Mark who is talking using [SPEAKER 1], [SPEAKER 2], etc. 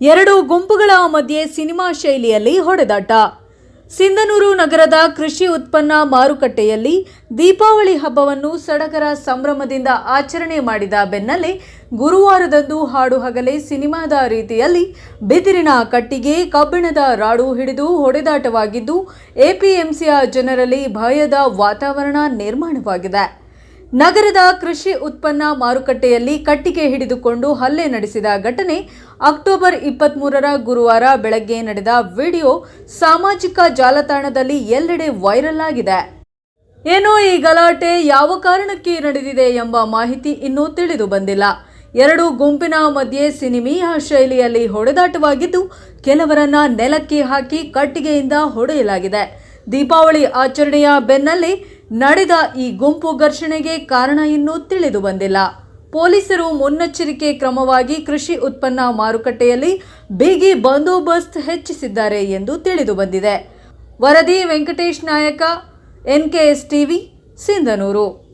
[SPEAKER 1] ಎರಡು ಗುಂಪುಗಳ ಮಧ್ಯೆ ಸಿನಿಮಾ ಶೈಲಿಯಲ್ಲಿ ಹೊಡೆದಾಟ. ಸಿಂಧನೂರು ನಗರದ ಕೃಷಿ ಉತ್ಪನ್ನ ಮಾರುಕಟ್ಟೆಯಲ್ಲಿ ದೀಪಾವಳಿ ಹಬ್ಬವನ್ನು ಸಡಗರ ಸಂಭ್ರಮದಿಂದ ಆಚರಣೆ ಮಾಡಿದ ಬೆನ್ನಲ್ಲೇ ಗುರುವಾರದಂದು ಹಾಡು ಹಗಲೇ ಸಿನಿಮಾದ ರೀತಿಯಲ್ಲಿ ಬಿದಿರಿನ ಕಟ್ಟಿಗೆ ಕಬ್ಬಿಣದ ರಾಡು ಹಿಡಿದು ಹೊಡೆದಾಟವಾಗಿದ್ದು, ಎಪಿಎಂಸಿಯ ಜನರಲ್ಲಿ ಭಯದ ವಾತಾವರಣ ನಿರ್ಮಾಣವಾಗಿದೆ. ನಗರದ ಕೃಷಿ ಉತ್ಪನ್ನ ಮಾರುಕಟ್ಟೆಯಲ್ಲಿ ಕಟ್ಟಿಗೆ ಹಿಡಿದುಕೊಂಡು ಹಲ್ಲೆ ನಡೆಸಿದ ಘಟನೆ ಅಕ್ಟೋಬರ್ ಇಪ್ಪತ್ತ್ಮೂರರ ಗುರುವಾರ ಬೆಳಗ್ಗೆ ನಡೆದ ವಿಡಿಯೋ ಸಾಮಾಜಿಕ ಜಾಲತಾಣದಲ್ಲಿ ಎಲ್ಲೆಡೆ ವೈರಲ್ ಆಗಿದೆ. ಏನೋ ಈ ಗಲಾಟೆ ಯಾವ ಕಾರಣಕ್ಕೆ ನಡೆದಿದೆ ಎಂಬ ಮಾಹಿತಿ ಇನ್ನೂ ತಿಳಿದು ಬಂದಿಲ್ಲ. ಎರಡು ಗುಂಪಿನ ಮಧ್ಯೆ ಸಿನಿಮೀಯ ಶೈಲಿಯಲ್ಲಿ ಹೊಡೆದಾಟವಾಗಿದ್ದು, ಕೆಲವರನ್ನ ನೆಲಕ್ಕೆ ಹಾಕಿ ಕಟ್ಟಿಗೆಯಿಂದ ಹೊಡೆಯಲಾಗಿದೆ. ದೀಪಾವಳಿ ಆಚರಣೆಯ ಬೆನ್ನಲ್ಲೇ ನಡೆದ ಈ ಗುಂಪು ಘರ್ಷಣೆಗೆ ಕಾರಣ ಇನ್ನೂ ತಿಳಿದು ಬಂದಿಲ್ಲ. ಪೊಲೀಸರು ಮುನ್ನೆಚ್ಚರಿಕೆ ಕ್ರಮವಾಗಿ ಕೃಷಿ ಉತ್ಪನ್ನ ಮಾರುಕಟ್ಟೆಯಲ್ಲಿ ಬಿಗಿ ಬಂದೋಬಸ್ತ್ ಹೆಚ್ಚಿಸಿದ್ದಾರೆ ಎಂದು ತಿಳಿದು ಬಂದಿದೆ. ವರದಿ ವೆಂಕಟೇಶ್ ನಾಯಕ, ಎನ್ಕೆಎಸ್ ಟಿವಿ, ಸಿಂಧನೂರು.